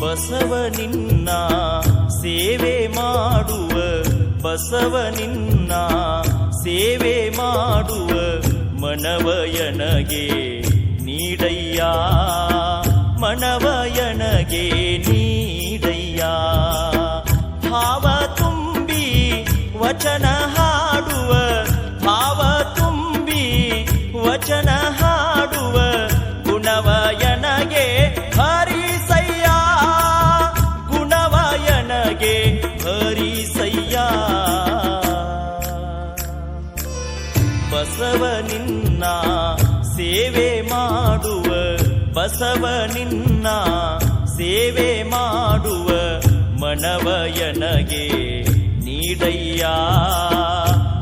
ಬಸವ ನಿನ್ನ ಸೇವೆ ಮಾಡುವ, ಬಸವ ನಿನ್ನ ಸೇವೆ ಮಾಡುವ ಮನವಯನಗೆ ನೀಡಯ್ಯ. ಮನವಯನಗೆ ನೀಡಯ್ಯ. ಭಾವ ತುಂಬಿ ವಚನ ಬಸವ ನಿನ್ನ ಸೇವೆ ಮಾಡುವ ಬಸವ ನಿನ್ನ ಸೇವೆ ಮಾಡುವ ಮನವಯನಗೆ ನೀಡಯ್ಯ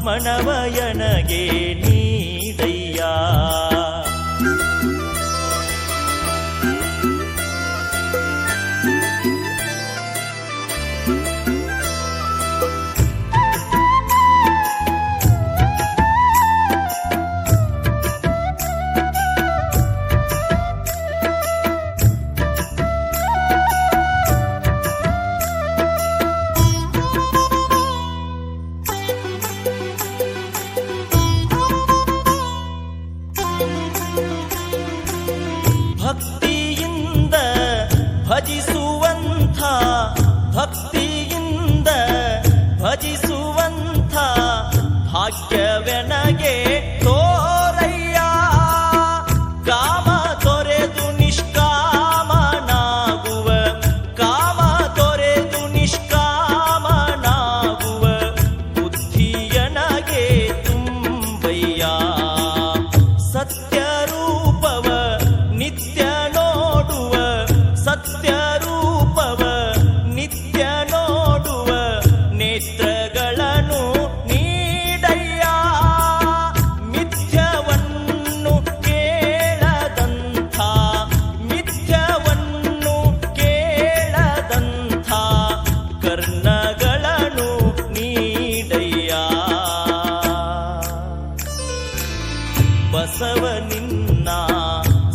ಮನವಯನಗೆ ಭಕ್ತಿಯಿಂದ ಭಜಿಸುವಂಥ ಭಕ್ತಿಯಿಂದ ಭಜಿಸುವಂಥ ಭಾಗ್ಯವೆನಗೆ ತೋರಯ್ಯ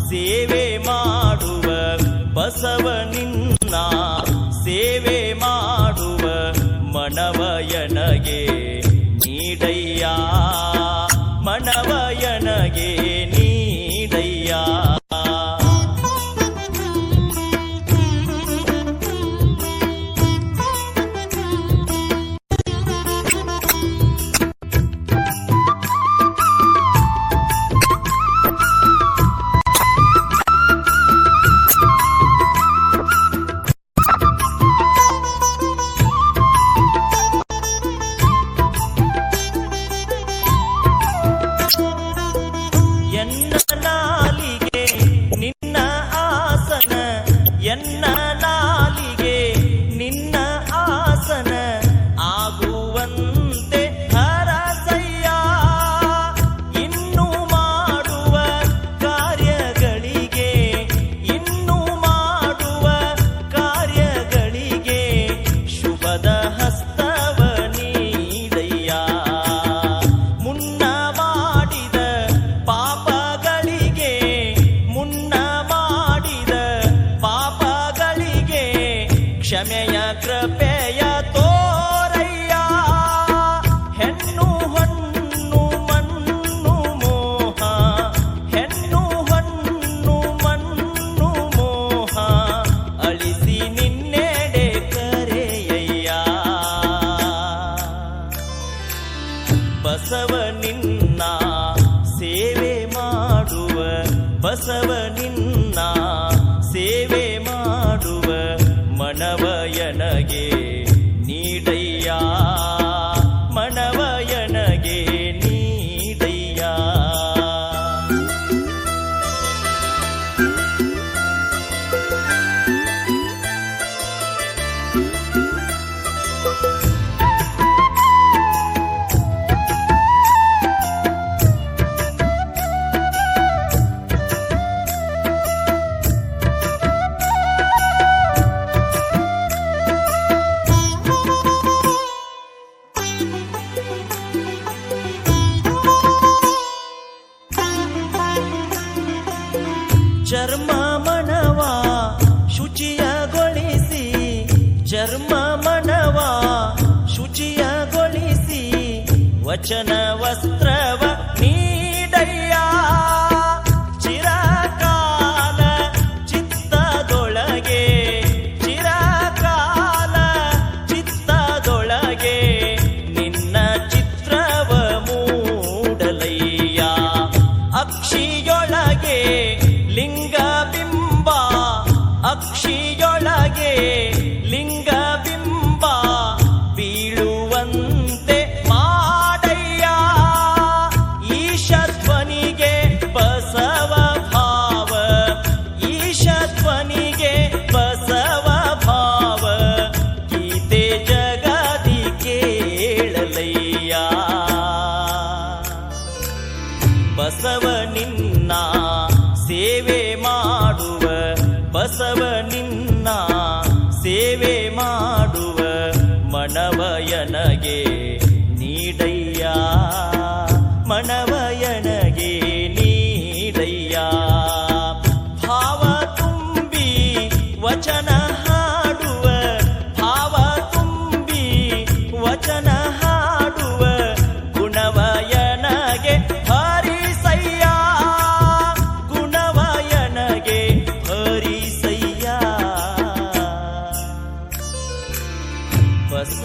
ಸೇವೆ ಮಾಡುವ ಬಸವ ನಿನ್ನ ಸೇವೆ ಮಾಡುವ ಮನವಯನಗೆ ನೀಡಯ್ಯ ಮನವಯನಗೆ ನೀಡಯ್ಯ. ಬಸವ ನಿನ್ನ ಸೇವೆ ಮಾಡುವ ಬಸವ ನಿನ್ನ ಸೇವೆ ಮಾಡುವ ಮನವಯನಗೆ ನೀಡೈ ಚರ್ಮ ಮನವ ಶುಚಿಯಗೊಳಿಸಿ ಚರ್ಮ ಮನವ ಶುಚಿಯಗೊಳಿಸಿ ವಚನ ವಸ್ತ್ರವ ನೀಡಯ್ಯ ಸೇವೆ ಮಾಡುವ ಬಸವ